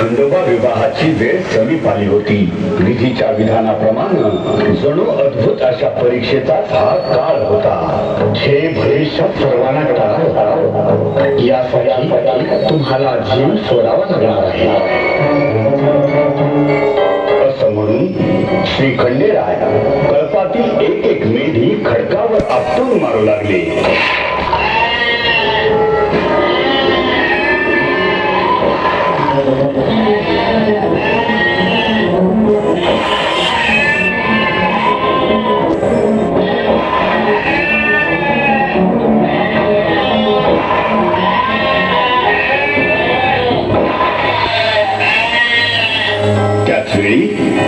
खंडोबा विवाहाची वेळ समीप आली होती. विधीच्या विधानाप्रमाणे जणू अद्भुत अशा परीक्षेचा हा काळ होता. हे भविष्य सर्वांना टाळावं यासाठी तुम्हाला जीव सोडावा लागणार आहे. असं म्हणून श्री खंडेराय कळपातील एक एक मेढी खडकावर आपटून मारू लागले.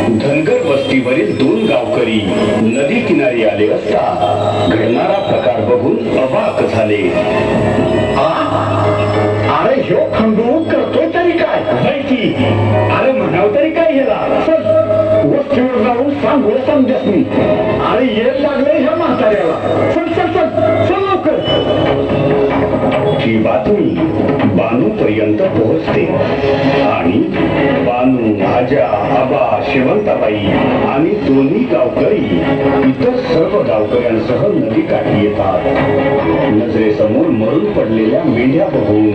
धनगर वस्तीवरील दोन गावकरी नदी किनारी आले असता घडणारा प्रकार बघून अवाक झाले. अरे ह्यो खंडू करतोय तरी काय? माहिती अरे म्हणाव तरी काय ह्याला? वस्तीवर जाऊन सांगू समजत मी अरे येत लागले ह्या म्हाताऱ्याला. चल चल चल चल लवकर. ही बातमी बानू पर्यंत पोहोचते. आणि बानू राजा आबा शिवंताबाई आणि दोन्ही गावकरी इतर सर्व गावकऱ्यांसह नदी काठी येतात. नजरेसमोर मरून पडलेल्या मेंढ्या बघून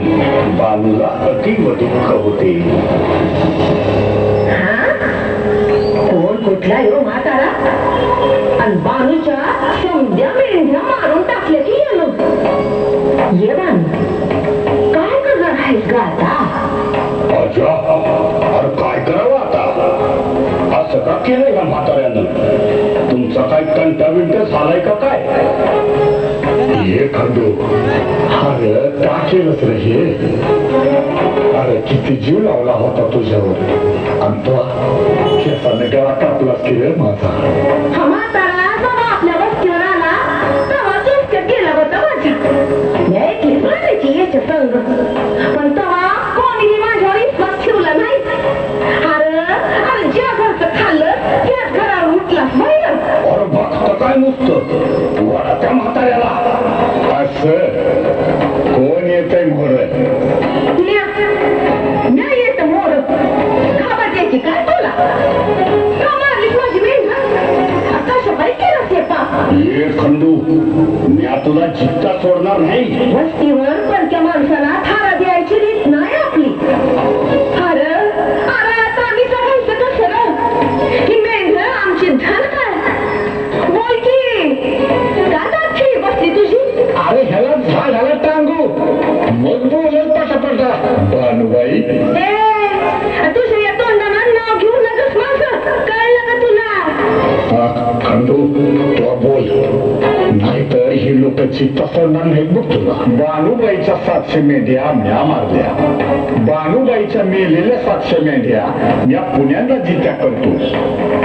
बानूला अतीव दुःख होते. कोण कुठला येऊ म्हातारा? आणि बानूच्या समद्या मेंढ्या मारून टाकल्या की ये बानू कंटा बिंटा का काय? हे खंडू अरे टाकेलच रे हे. अरे किती जीव लावला होता तुझ्यावर. आणि तो केसाने गळा कापलास की रे माझा बघतं काय नुसतं वडा त्या म्हाताऱ्याला. असं? कोण येतंय मोर? नाही येत मोर? काय तुला? खंडू मी आता तुला जित्ता सोडणार नाही. वस्तीवर माणसाला ही लोक चित्ता सोडणार सातशे मेंढ्या म्या मारल्या. बानुबाईच्या मेलेल्या सातशे मेंढ्या म्या पुण्याला जित्या करतो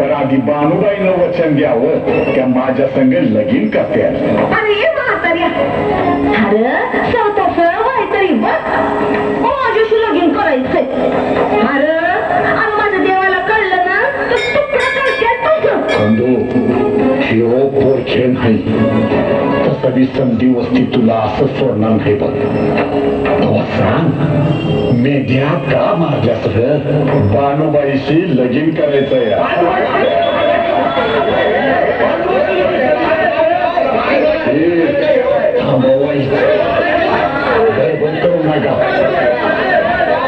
तर आधी बानुबाईनं वचन द्यावं त्या माझ्या संग लगीन करत्या अरे म्हाताऱ्या. अरे स्वतःच वय तरी तसं संधी वस्ती तुला असं सोडणार नाही बघ सांग का मारल्यास बानुबाईशी लगीन करायचंय या बंद करू नका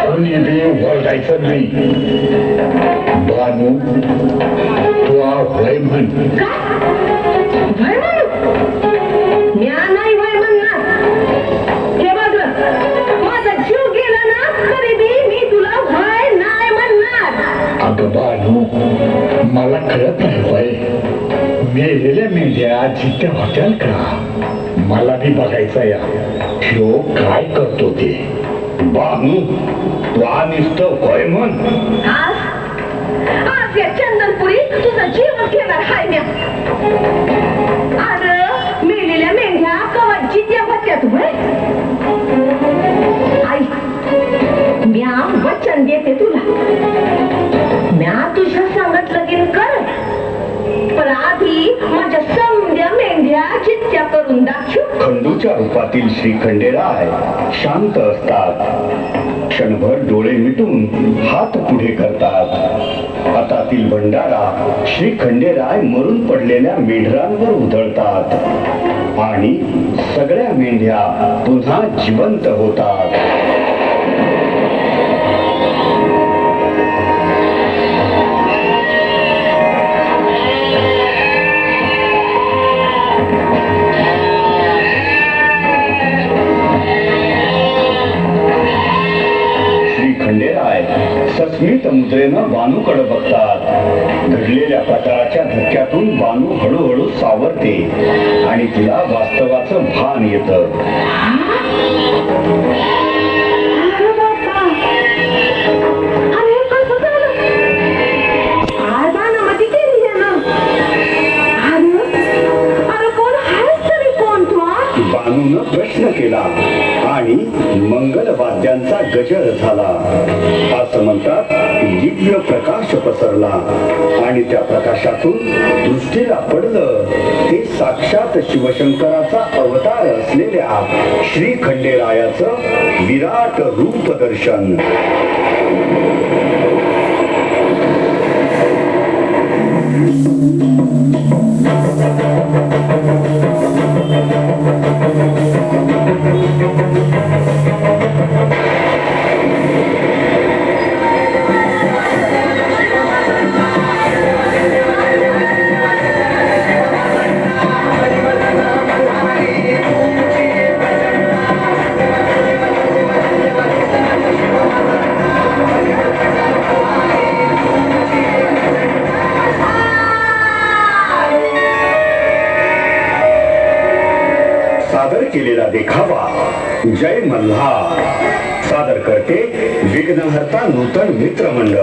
कोणी बी नाही बानू तू आय म्हण खरं कळत होय मेलेल्या मेंढ्या जिथे हॉटेल का? मला बी बघायचा या ह्यो काय करतो ते? बानू वा आ नुसतं होय म्हण. आज? आज या चंदनपुरी तुझा जीवन घेणार हाय म्या. अरे मेलेल्या मेंढ्या कवा जित्या होत्या तू आई म्या वचन देते तुला. म्या तुझ्या सांगत लगीन कर माझ्या समद्या मेंढ्या चित्त्या करून दाखव. खंडूच्या रूपातील श्री खंडेराय शांत असतात. क्षणभर डोळे मिटून हात पुढे करतात. हातातील भंडारा श्री खंडेराय मरून पडलेल्या मेंढरांवर उधळतात. आणि सगळ्या मेंढ्या पुन्हा जिवंत होतात. सस्मित मुद्रेनं बानूकडे बघतात. घडलेल्या प्रकाराच्या धक्क्यातून बानू हळूहळू सावरते आणि तिला वास्तवाचं भान येतं. बानूनं प्रश्न केला आणि मंगलवाद्यांचा गजर झाला. असं म्हणतात दिव्य प्रकाश पसरला आणि त्या प्रकाशातून दृष्टीला पडलं. ते साक्षात शिवशंकराचा अवतार असलेल्या श्री खंडेरायाचं विराट रूप दर्शन. सादर जय मल्हार. सादर करते विघ्नहर्ता नूतन मित्र मंडळ